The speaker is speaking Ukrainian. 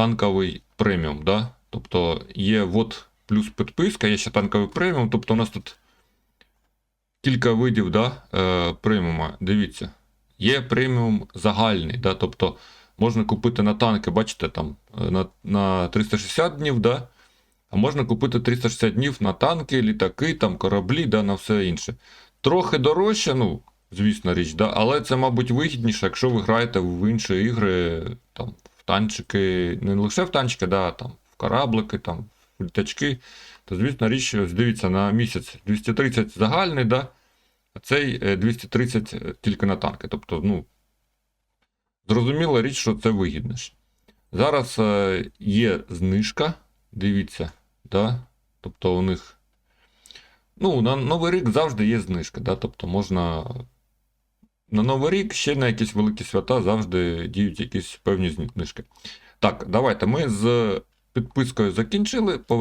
танковий преміум. Да? Тобто є от плюс підписка, є ще танковий преміум. Тобто у нас тут кілька видів да, е, преміума. Дивіться. Є преміум загальний, да? тобто можна купити на танки, бачите, там е, на, на 360 днів, да? а можна купити 360 днів на танки, літаки, там, кораблі, да, на все інше. Трохи дорожче, ну, звісно річ, да? але це, мабуть, вигідніше, якщо ви граєте в інші ігри, там, в танчики, не лише в танчики, да, там, в кораблики, там, в літачки, то, звісно річ, дивіться, на місяць 230 загальний, да? а цей е, 230 тільки на танки. Тобто, ну, зрозуміла річ, що це вигідніше. Зараз е, є знижка, дивіться, да? тобто у них. Ну, на Новий рік завжди є знижка, да? тобто можна. На Новий рік ще на якісь великі свята завжди діють якісь певні знижки. Так, давайте ми з підпискою закінчили.